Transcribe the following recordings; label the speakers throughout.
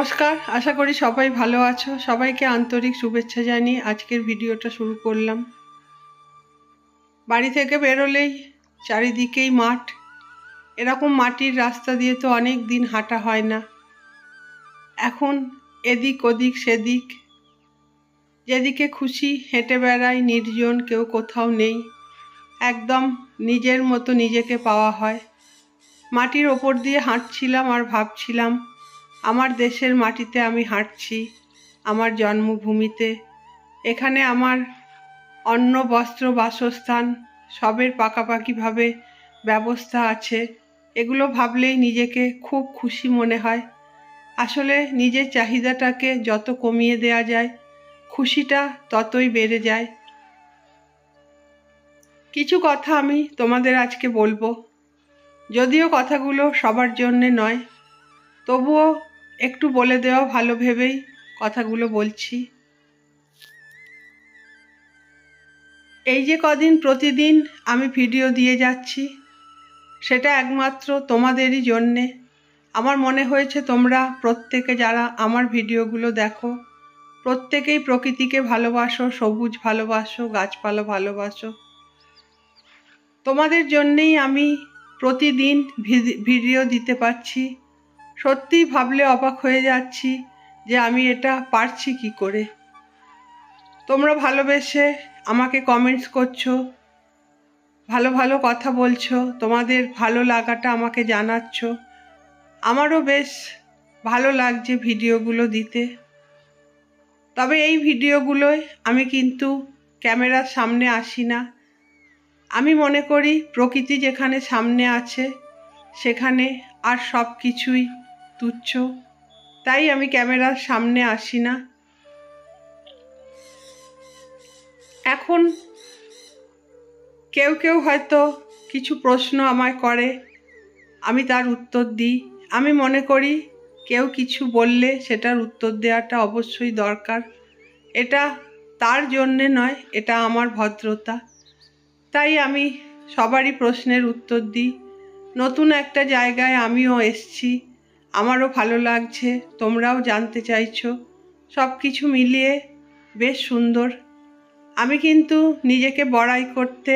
Speaker 1: নমস্কার, আশা করি সবাই ভালো আছো। সবাইকে আন্তরিক শুভেচ্ছা জানিয়ে আজকের ভিডিওটা শুরু করলাম। বাড়ি থেকে বেরোলেই চারিদিকেই মাঠ। এরকম মাটির রাস্তা দিয়ে তো অনেক দিন হাঁটা হয় না। এখন এদিক ওদিক সেদিক। যেদিকে খুশি হেঁটে বেড়াই, নির্জন কেউ কোথাও নেই। একদম নিজের মতো নিজেকে পাওয়া হয়। মাটির ওপর দিয়ে হাঁটছিলাম আর ভাবছিলাম আমার দেশের মাটিতে আমি হাঁটছি, আমার জন্মভূমিতে। এখানে আমার অন্ন, বস্ত্র, বাসস্থান সবের পাকাপাকিভাবে ব্যবস্থা আছে। এগুলো ভাবলেই নিজেকে খুব খুশি মনে হয়। আসলে নিজের চাহিদাটাকে যত কমিয়ে দেওয়া যায়, খুশিটা ততই বেড়ে যায়। কিছু কথা আমি তোমাদের আজকে বলব। যদিও কথাগুলো সবার জন্যে নয়, তবুও একটু বলে দেওয়া ভালো ভেবেই কথাগুলো বলছি। এই যে কদিন প্রতিদিন আমি ভিডিও দিয়ে যাচ্ছি, সেটা একমাত্র তোমাদেরই জন্যে। আমার মনে হয়েছে তোমরা প্রত্যেকে যারা আমার ভিডিওগুলো দেখো, প্রত্যেকেই প্রকৃতিকে ভালোবাসো, সবুজ ভালোবাসো, গাছপালা ভালোবাসো। তোমাদের জন্যেই আমি প্রতিদিন ভিডি- ভিডিও দিতে পারছি। সত্যিই ভাবলে অবাক হয়ে যাচ্ছি যে আমি এটা পারছি কি করে। তোমরা ভালোবেসে আমাকে কমেন্টস করছ, ভালো ভালো কথা বলছো, তোমাদের ভালো লাগাটা আমাকে জানাচ্ছ। আমারও বেশ ভালো লাগছে ভিডিওগুলো দিতে। তবে এই ভিডিওগুলোয় আমি কিন্তু ক্যামেরার সামনে আসি না। আমি মনে করি প্রকৃতি যেখানে সামনে আছে, সেখানে আর সব কিছুই তুচ্ছ। তাই আমি ক্যামেরার সামনে আসি না। এখন কেউ কেউ হয়তো কিছু প্রশ্ন আমায় করে। আমি তার উত্তর দিই। আমি মনে করি কেউ কিছু বললে সেটার উত্তর দেওয়াটা অবশ্যই দরকার। এটা তার জন্যে নয়, এটা আমার ভদ্রতা। তাই আমি সবারই প্রশ্নের উত্তর দিই। নতুন একটা জায়গায় আমিও এসছি। আমারও ভালো লাগছে, তোমরাও জানতে চাইছো। সব কিছু মিলিয়ে বেশ সুন্দর। আমি কিন্তু নিজেকে বড়াই করতে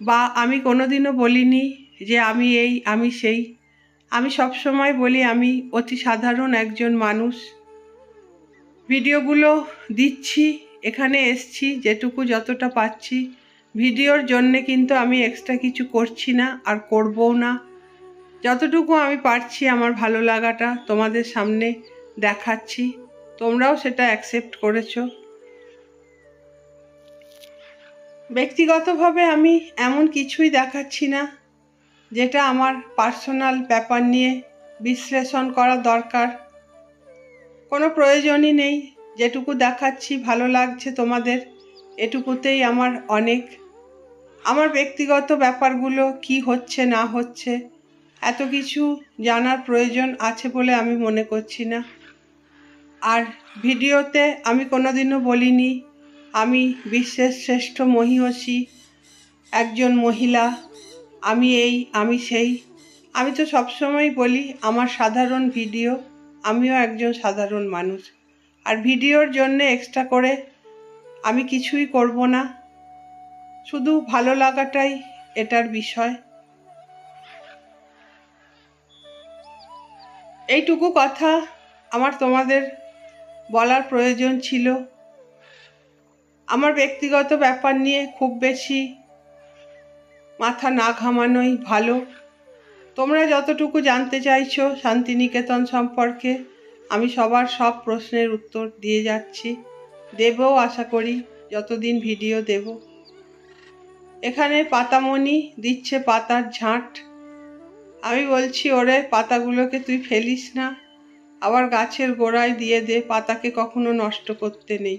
Speaker 1: বা আমি কোনোদিনও বলিনি যে আমি এই, আমি সেই। আমি সব সময় বলি আমি অতি সাধারণ একজন মানুষ। ভিডিওগুলো দিচ্ছি, এখানে এসছি, যেটুকু যতটা পাচ্ছি। ভিডিওর জন্যে কিন্তু আমি এক্সট্রা কিছু করছি না আর করবও না। যতটুকু আমি পারছি আমার ভালো লাগাটা তোমাদের সামনে দেখাচ্ছি, তোমরাও সেটা অ্যাকসেপ্ট করেছ। ব্যক্তিগতভাবে আমি এমন কিছুই দেখাচ্ছি না, যেটা আমার পার্সোনাল ব্যাপার নিয়ে বিশ্লেষণ করা দরকার। কোনো প্রয়োজনই নেই, যেটুকু দেখাচ্ছি ভালো লাগছে তোমাদের, এটুকুতেই আমার অনেক। আমার ব্যক্তিগত ব্যাপারগুলো কি হচ্ছে না হচ্ছে এত কিছু জানার প্রয়োজন আছে বলে আমি মনে করছি না। আর ভিডিওতে আমি কোনোদিনও বলিনি, আমি বিশ্বের শ্রেষ্ঠ মহিষী, একজন মহিলা, আমি এই, আমি সেই। আমি তো সবসময় বলি, আমার সাধারণ ভিডিও, আমিও একজন সাধারণ মানুষ। আর ভিডিওর জন্য এক্সট্রা করে আমি কিছুই করব না। শুধু ভালো লাগাটাই এটার বিষয়। এইটুকু কথা আমার তোমাদের বলার প্রয়োজন ছিল। আমার ব্যক্তিগত ব্যাপার নিয়ে খুব বেশি মাথা না ঘামানোই ভালো। তোমরা যতটুকু জানতে চাইছো শান্তিনিকেতন সম্পর্কে, আমি সবার সব প্রশ্নের উত্তর দিয়ে যাচ্ছি। দেবও আশা করি যতদিন ভিডিও দেব। এখানে পাতামণি দিচ্ছে পাতার ঝাঁট। আমি বলছি, ওরে, পাতাগুলোকে তুই ফেলিস না। আবার গাছের গোড়ায় দিয়ে দে, পাতাকে কখনো নষ্ট করতে নেই।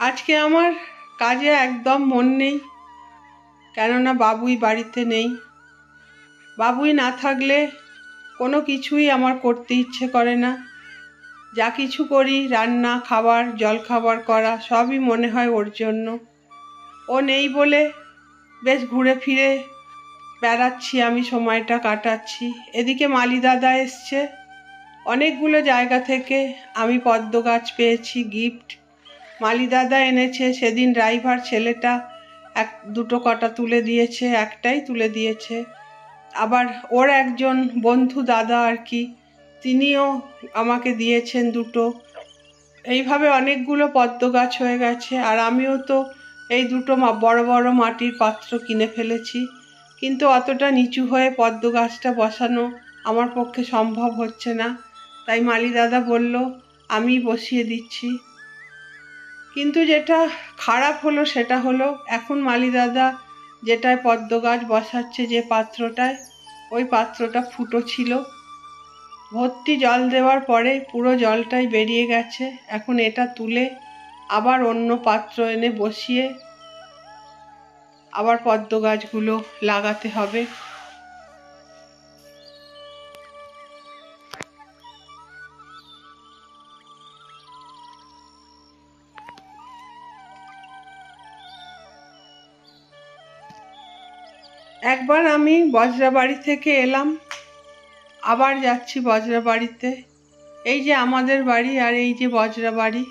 Speaker 1: আজকে আমার কাজে একদম মন নেই, কেননা বাবুই বাড়িতে নেই। বাবুই না থাকলে কোনো কিছুই আমার করতে ইচ্ছে করে না। যা কিছু করি, রান্না, খাবার জলখাবার করা, সবই মনে হয় ওর জন্য। ও নেই বলে বেশ ঘুরে ফিরে বেড়াচ্ছি, আমি সময়টা কাটাচ্ছি। এদিকে মালি দাদা এসছে। অনেকগুলো জায়গা থেকে আমি পদ্ম গাছ পেয়েছি গিফট মালি দাদা এনেছে, সেদিন ড্রাইভার ছেলেটা এক, দুটো কটা তুলে দিয়েছে, একটাই তুলে দিয়েছে। আবার ওর একজন বন্ধু দাদা আর কি। তিনিও আমাকে দিয়েছেন দুটো। এইভাবে অনেকগুলো পদ্ম গাছ হয়ে গেছে, আর আমিও তো এই দুটো বড় বড় মাটির পাত্র কিনে ফেলেছি। কিন্তু অতটা নিচু হয়ে পদ্ম গাছটা বসানো আমার পক্ষে সম্ভব হচ্ছে না। তাই মালি দাদা বলল আমি বসিয়ে দিচ্ছি। কিন্তু যেটা খারাপ হলো সেটা হলো, এখন মালি দাদা যেটায় পদ্ম গাছ বসাচ্ছে যে পাত্রটায়, ওই পাত্রটা ফুটো ছিল। ভর্তি জল দেওয়ার পরে পুরো জলটাই বেরিয়ে গেছে। এখন এটা তুলে আবার অন্য পাত্র এনে বসিয়ে আবার পদ্ম গাছগুলো লাগাতে হবে। একবার আমি বজরাবাড়ি থেকে এলাম। আবার যাচ্ছি বজরাবাড়িতে। এই যে আমাদের বাড়ি আর এই যে বজরাবাড়ি।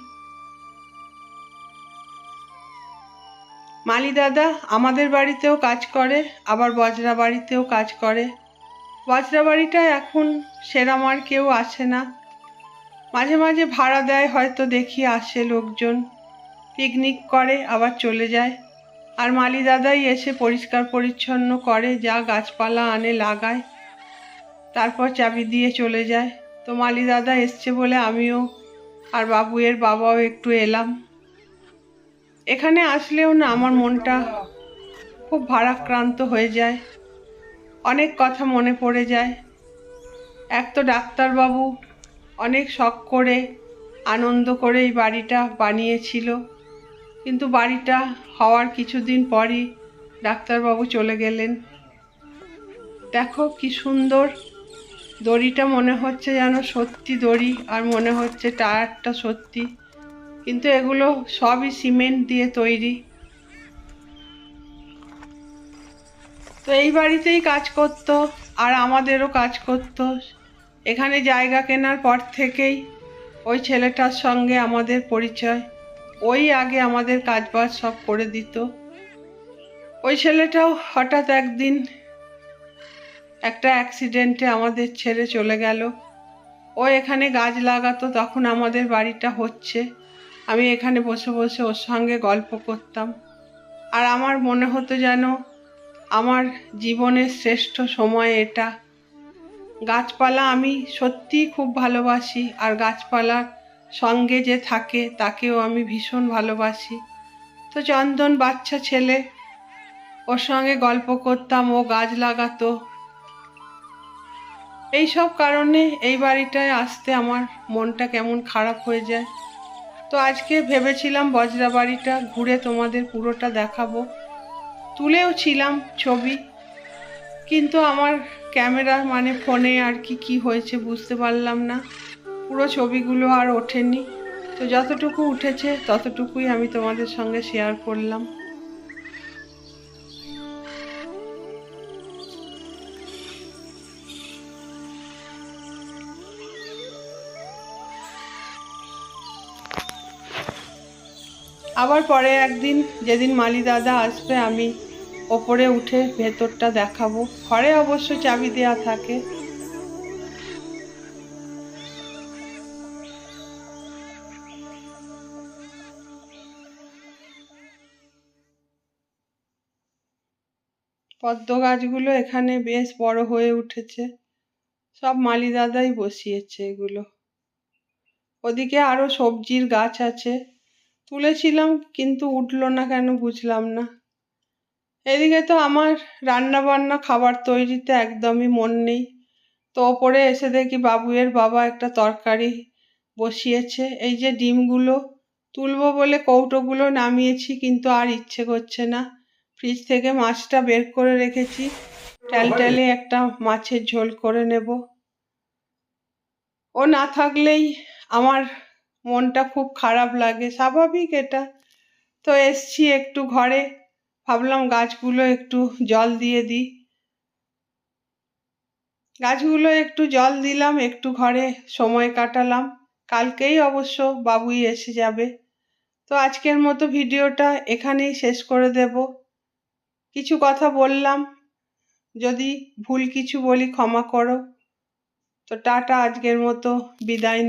Speaker 1: মালি দাদা, আমাদের বাড়িতেও কাজ করে, আবার বজরা বাড়িতেও কাজ করে। বজরা বাড়িটা এখন সেরাম আর কেউ আসে না। মাঝে মাঝে ভাড়া দেয়, হয়তো দেখি আসে লোকজন। পিকনিক করে, আবার চলে যায়। আর মালি দাদাই এসে পরিষ্কার পরিচ্ছন্ন করে, যা গাছপালা আনে, লাগায়। তারপর চাবি দিয়ে চলে যায়। তো মালি দাদা এসছে বলে আমিও আর বাবুয়ের বাবাও একটু এলাম। এখানে আসলেও না আমার মনটা খুব ভারাক্রান্ত হয়ে যায়। অনেক কথা মনে পড়ে যায়। এক তো ডাক্তারবাবু অনেক শখ করে, আনন্দ করে এই বাড়িটা বানিয়েছিল। কিন্তু বাড়িটা হওয়ার কিছুদিন পরই ডাক্তারবাবু চলে গেলেন। দেখো কি সুন্দর দড়িটা মনে হচ্ছে যেন সত্যি দড়ি আর মনে হচ্ছে টায়ারটা সত্যি। কিন্তু এগুলো সবই সিমেন্ট দিয়ে তৈরি। তো এই বাড়িতেই কাজ করতো আর আমাদেরও কাজ করতো। এখানে জায়গা কেনার পর থেকেই ওই ছেলেটার সঙ্গে আমাদের পরিচয়। ওই আগে আমাদের কাজবাজ সব করে দিত। ওই ছেলেটাও হঠাৎ একদিন একটা অ্যাক্সিডেন্টে আমাদের ছেড়ে চলে গেল। ও এখানে গাছ লাগাতো, তখন আমাদের বাড়িটা হচ্ছে। আমি এখানে বসে বসে ওর সঙ্গে গল্প করতাম। আর আমার মনে হতো যেন আমার জীবনের শ্রেষ্ঠ সময় এটা। গাছপালা আমি সত্যিই খুব ভালোবাসি, আর গাছপালার সঙ্গে যে থাকে, তাকেও আমি ভীষণ ভালোবাসি। তো চন্দন বাচ্চা ছেলে, ওর সঙ্গে গল্প করতাম, ও গাছ লাগাতো এই সব কারণে এই বাড়িটায় আসতে আমার মনটা কেমন খারাপ হয়ে যায়। তো আজকে ভেবেছিলাম বজরা বাড়িটা ঘুরে তোমাদের পুরোটা দেখাবো। তুলেও ছিলাম ছবি, কিন্তু আমার ক্যামেরা মানে ফোনে আর কি কি হয়েছে বুঝতে পারলাম না। পুরো ছবিগুলো আর ওঠেনি। তো যতটুকু উঠেছে ততটুকুই আমি তোমাদের সঙ্গে শেয়ার করলাম। আবার পরে একদিন যেদিন মালি দাদা আসবে, আমি ওপরে উঠে ভেতরটা দেখাবো। ঘরে অবশ্য চাবি দেওয়া থাকে। পদ্ম গাছগুলো এখানে বেশ বড় হয়ে উঠেছে। সব মালি দাদাই বসিয়েছে এগুলো। ওদিকে আরও সবজির গাছ আছে। তুলেছিলাম, কিন্তু উঠল না কেন বুঝলাম না। এদিকে তো আমার রান্না বান্না খাবার তৈরিতে একদমই মন নেই। তো ওপরে এসে দেখি বাবুয়ের বাবা একটা তরকারি বসিয়েছে। এই যে ডিমগুলো তুলবো বলে কৌটোগুলো নামিয়েছি, কিন্তু আর ইচ্ছে করছে না। ফ্রিজ থেকে মাছটা বের করে রেখেছি। ট্যালট্যালে একটা মাছের ঝোল করে নেব। ও না থাকলেই আমার মনটা খুব খারাপ লাগে, স্বাভাবিক এটা। তো এসছি একটু ঘরে, ভাবলাম গাছগুলো একটু জল দিয়ে দিই। গাছগুলো একটু জল দিলাম, একটু ঘরে সময় কাটালাম। কালকেই অবশ্য বাবুই এসে যাবে। তো আজকের মতো ভিডিওটা এখানেই শেষ করে দেব। কিছু কথা বললাম, যদি ভুল কিছু বলি ক্ষমা করো। তো টাটা, আজকের মতো, বিদায়